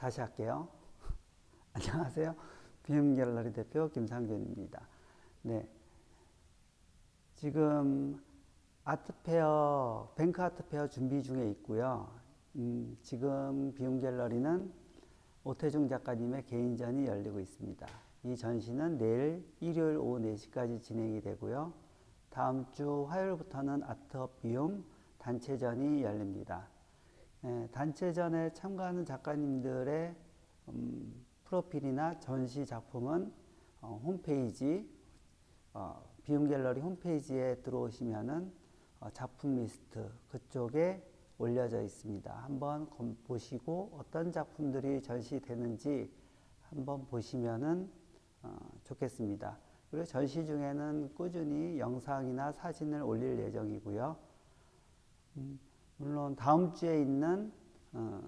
다시 할게요. 안녕하세요. 비움 갤러리 대표 김상균입니다. 네. 지금 아트페어, 뱅크 아트페어 준비 중에 있고요. 음, 지금 비움 갤러리는 오태중 작가님의 개인전이 열리고 있습니다. 이 전시는 내일 일요일 오후 4시까지 진행이 되고요. 다음 주 화요일부터는 아트업 비움 단체전이 열립니다. 예, 단체전에 참가하는 작가님들의 음, 프로필이나 전시 작품은 어, 홈페이지 어, 비움 갤러리 홈페이지에 들어오시면은 어, 작품 리스트 그쪽에 올려져 있습니다. 한번 검- 보시고 어떤 작품들이 전시되는지 한번 보시면은 어, 좋겠습니다. 그리고 전시 중에는 꾸준히 영상이나 사진을 올릴 예정이고요. 음, 물론 다음 주에 있는 어,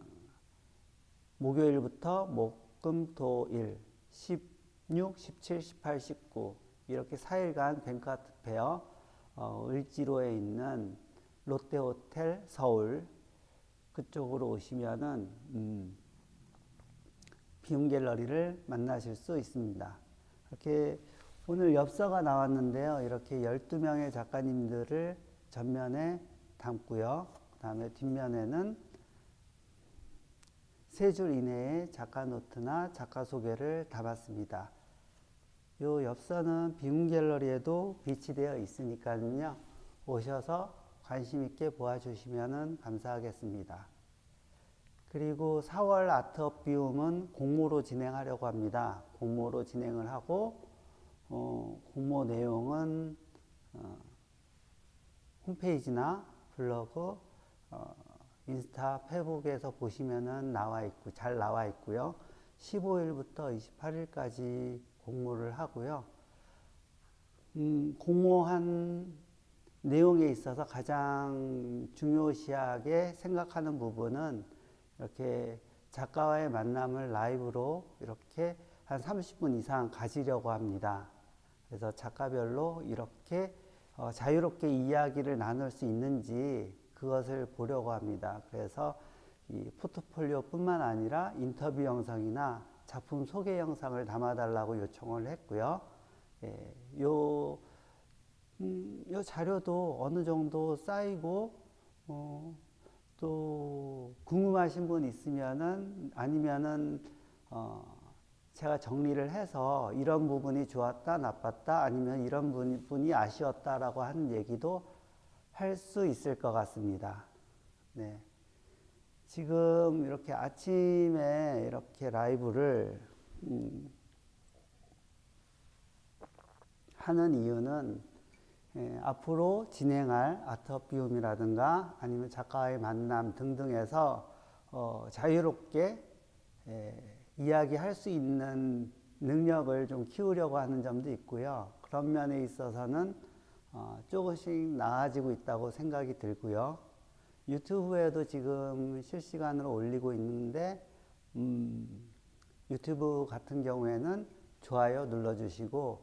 목요일부터 목금토일 16, 17, 18, 19 이렇게 4일간 뱅크아트 페어 어, 을지로에 있는 롯데호텔 서울 그쪽으로 오시면은 음, 비움 갤러리를 만나실 수 있습니다. 이렇게 오늘 엽서가 나왔는데요. 이렇게 12명의 작가님들을 전면에 담고요. 그 다음에 뒷면에는 세 줄 이내의 작가 노트나 작가 소개를 담았습니다. 요 엽서는 비움 갤러리에도 비치되어 있으니까요. 오셔서 관심 있게 보아주시면 감사하겠습니다. 그리고 4월 아트업 비움은 공모로 진행하려고 합니다. 공모로 진행을 하고 어, 공모 내용은 어, 홈페이지나 블로그, 어, 인스타, 페북에서 보시면은 나와 있고 잘 나와 있고요. 15일부터 28일까지 공모를 하고요. 음, 공모한 내용에 있어서 가장 중요시하게 생각하는 부분은 이렇게 작가와의 만남을 라이브로 이렇게 한 30분 이상 가지려고 합니다. 그래서 작가별로 이렇게 어, 자유롭게 이야기를 나눌 수 있는지 그것을 보려고 합니다. 그래서 이 포트폴리오뿐만 아니라 인터뷰 영상이나 작품 소개 영상을 담아달라고 요청을 했고요. 예, 요, 음, 요 자료도 어느 정도 쌓이고 어, 또 궁금하신 분 있으면은 아니면은 어, 제가 정리를 해서 이런 부분이 좋았다, 나빴다, 아니면 이런 분- 분이 아쉬웠다라고 하는 얘기도 할 수 있을 것 같습니다. 네. 지금 이렇게 아침에 이렇게 라이브를 음, 하는 이유는 예, 앞으로 진행할 아트업 비움이라든가 아니면 작가의 만남 등등에서 어, 자유롭게 예, 이야기할 수 있는 능력을 좀 키우려고 하는 점도 있고요. 그런 면에 있어서는 어, 조금씩 나아지고 있다고 생각이 들고요. 유튜브에도 지금 실시간으로 올리고 있는데 음, 유튜브 같은 경우에는 좋아요 눌러주시고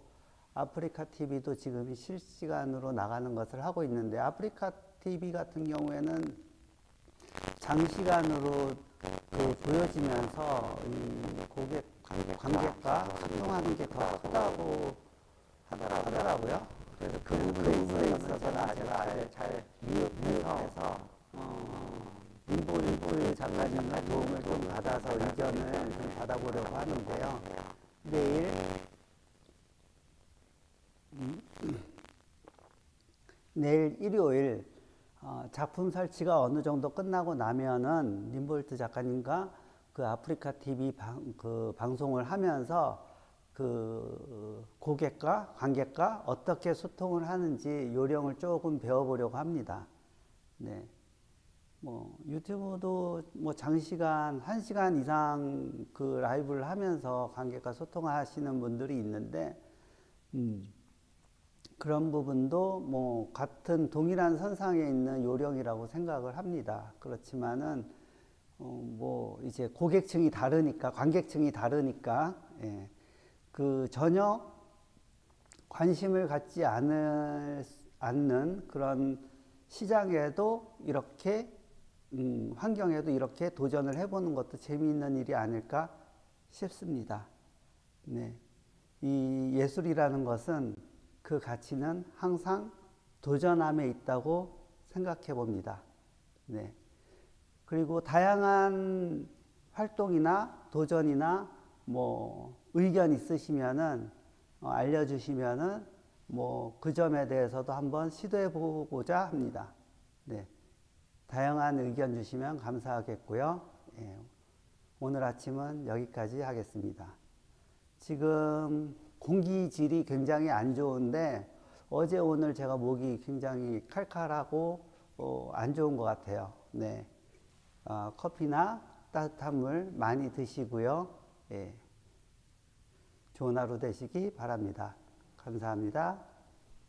아프리카 TV도 지금 실시간으로 나가는 것을 하고 있는데 아프리카 TV 같은 경우에는 장시간으로 그 보여지면서 이 고객 관객과 소통하는 게 더 크다고 하더라고요. 그래서 그 부분에 있어서는 제가 아주 잘 미흡해서 어, 일본 일본 작가님의 도움을 좀 받아서 의견을 좀 받아보려고 하는데요. 내일 내일 일요일 어, 작품 설치가 어느 정도 끝나고 나면은 림볼트 작가님과 그 아프리카 TV 방, 그 방송을 하면서 그 고객과 관객과 어떻게 소통을 하는지 요령을 조금 배워보려고 합니다. 네. 뭐 유튜브도 뭐 장시간 한 시간 이상 그 라이브를 하면서 관객과 소통하시는 분들이 있는데 음, 그런 부분도 뭐 같은 동일한 선상에 있는 요령이라고 생각을 합니다. 그렇지만은 어, 뭐 이제 고객층이 다르니까 관객층이 다르니까 예, 그 전혀 관심을 갖지 않을, 않는 그런 시장에도 이렇게 음, 환경에도 이렇게 도전을 해보는 것도 재미있는 일이 아닐까 싶습니다. 네. 이 예술이라는 것은 그 가치는 항상 도전함에 있다고 생각해 봅니다. 네. 그리고 다양한 활동이나 도전이나 뭐 의견 있으시면은 어, 알려주시면은 뭐 그 점에 대해서도 한번 시도해 보고자 합니다. 네. 다양한 의견 주시면 감사하겠고요. 예. 오늘 아침은 여기까지 하겠습니다. 지금 공기질이 굉장히 안 좋은데 어제 오늘 제가 목이 굉장히 칼칼하고 어, 안 좋은 것 같아요. 네. 어, 커피나 따뜻한 물 많이 드시고요. 예. 좋은 하루 되시기 바랍니다. 감사합니다.